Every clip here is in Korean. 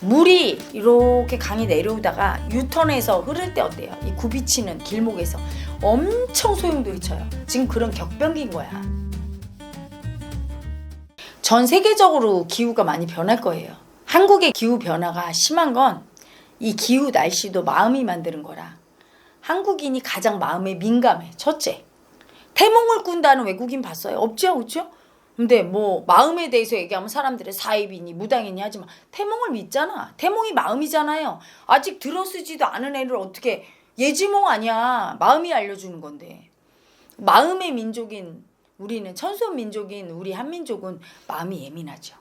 물이 이렇게 강이 내려오다가 유턴해서 흐를 때 어때요? 이 굽이치는 길목에서 엄청 소용돌이 쳐요. 지금 그런 격변기인 거야. 전 세계적으로 기후가 많이 변할 거예요. 한국의 기후 변화가 심한 건 이 기후 날씨도 마음이 만드는 거라. 한국인이 가장 마음에 민감해. 첫째. 태몽을 꾼다는 외국인 봤어요? 없죠, 없죠? 근데 뭐 마음에 대해서 얘기하면 사람들의 사입이니 무당이니 하지만 태몽을 믿잖아. 태몽이 마음이잖아요. 아직 들어쓰지도 않은 애를 어떻게 예지몽 아니야. 마음이 알려주는 건데. 마음의 민족인 우리는 천손 민족인 우리 한민족은 마음이 예민하죠.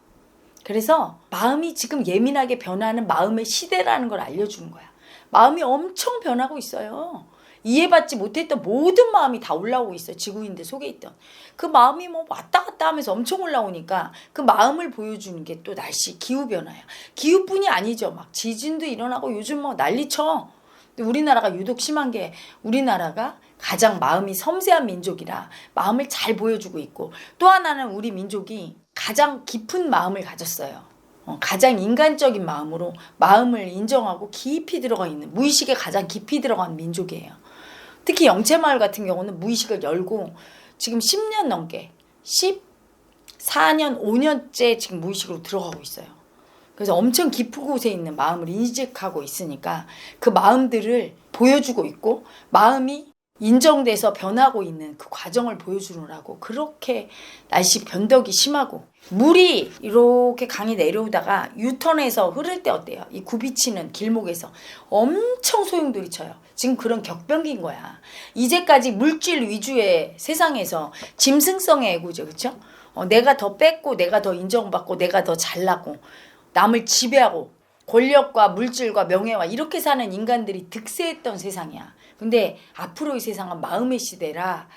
그래서 마음이 지금 예민하게 변하는 마음의 시대라는 걸 알려주는 거야. 마음이 엄청 변하고 있어요. 이해받지 못했던 모든 마음이 다 올라오고 있어요. 지구인들 속에 있던. 그 마음이 뭐 왔다 갔다 하면서 엄청 올라오니까 그 마음을 보여주는 게 또 날씨, 기후 변화야. 기후뿐이 아니죠. 막 지진도 일어나고 요즘 뭐 난리쳐. 우리나라가 유독 심한 게 우리나라가 가장 마음이 섬세한 민족이라 마음을 잘 보여주고 있고 또 하나는 우리 민족이 가장 깊은 마음을 가졌어요. 어, 가장 인간적인 마음으로 마음을 인정하고 깊이 들어가 있는 무의식에 가장 깊이 들어간 민족이에요. 특히 영채마을 같은 경우는 무의식을 열고 지금 10년 넘게 14년 5년째 지금 무의식으로 들어가고 있어요. 그래서 엄청 깊은 곳에 있는 마음을 인식하고 있으니까 그 마음들을 보여주고 있고 마음이 인정돼서 변하고 있는 그 과정을 보여주느라고 그렇게 날씨 변덕이 심하고 물이 이렇게 강이 내려오다가 유턴해서 흐를 때 어때요? 이 굽이치는 길목에서 엄청 소용돌이 쳐요. 지금 그런 격변기인 거야. 이제까지 물질 위주의 세상에서 짐승성의 애고죠. 그렇죠? 어, 내가 더 뺏고 내가 더 인정받고 내가 더 잘나고 남을 지배하고 권력과 물질과 명예와 이렇게 사는 인간들이 득세했던 세상이야. 근데 앞으로의 세상은 마음의 시대라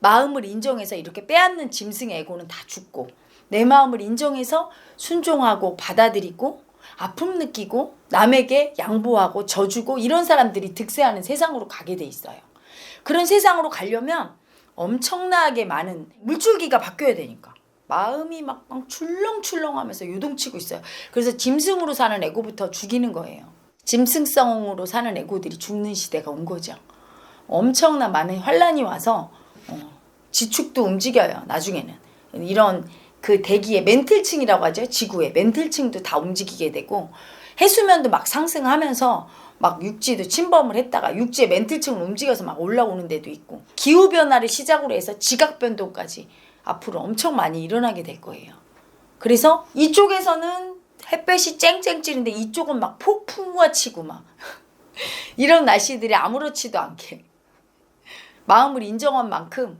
마음을 인정해서 이렇게 빼앗는 짐승의 에고는 다 죽고 내 마음을 인정해서 순종하고 받아들이고 아픔 느끼고 남에게 양보하고 져주고 이런 사람들이 득세하는 세상으로 가게 돼 있어요. 그런 세상으로 가려면 엄청나게 많은 물줄기가 바뀌어야 되니까. 마음이 막, 막 출렁출렁하면서 요동치고 있어요. 그래서 짐승으로 사는 에고부터 죽이는 거예요. 짐승성으로 사는 에고들이 죽는 시대가 온 거죠. 엄청난 많은 환란이 와서 어, 지축도 움직여요. 나중에는 이런 그 대기의 멘틀층이라고 하죠. 지구의 멘틀층도 다 움직이게 되고 해수면도 막 상승하면서 막 육지도 침범을 했다가 육지의 멘틀층을 움직여서 막 올라오는 데도 있고 기후 변화를 시작으로 해서 지각 변동까지 앞으로 엄청 많이 일어나게 될 거예요. 그래서 이쪽에서는 햇볕이 쨍쨍 찌는데 이쪽은 막 폭풍우가 치고 막 이런 날씨들이 아무렇지도 않게 마음을 인정한 만큼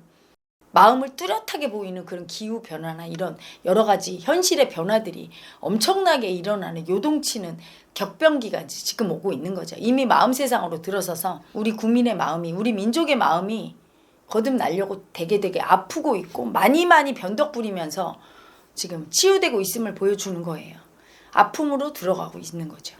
마음을 뚜렷하게 보이는 그런 기후 변화나 이런 여러 가지 현실의 변화들이 엄청나게 일어나는 요동치는 격변기가 지금 오고 있는 거죠. 이미 마음 세상으로 들어서서 우리 국민의 마음이 우리 민족의 마음이 거듭나려고 되게 되게 아프고 있고 많이 많이 변덕 부리면서 지금 치유되고 있음을 보여주는 거예요. 아픔으로 들어가고 있는 거죠.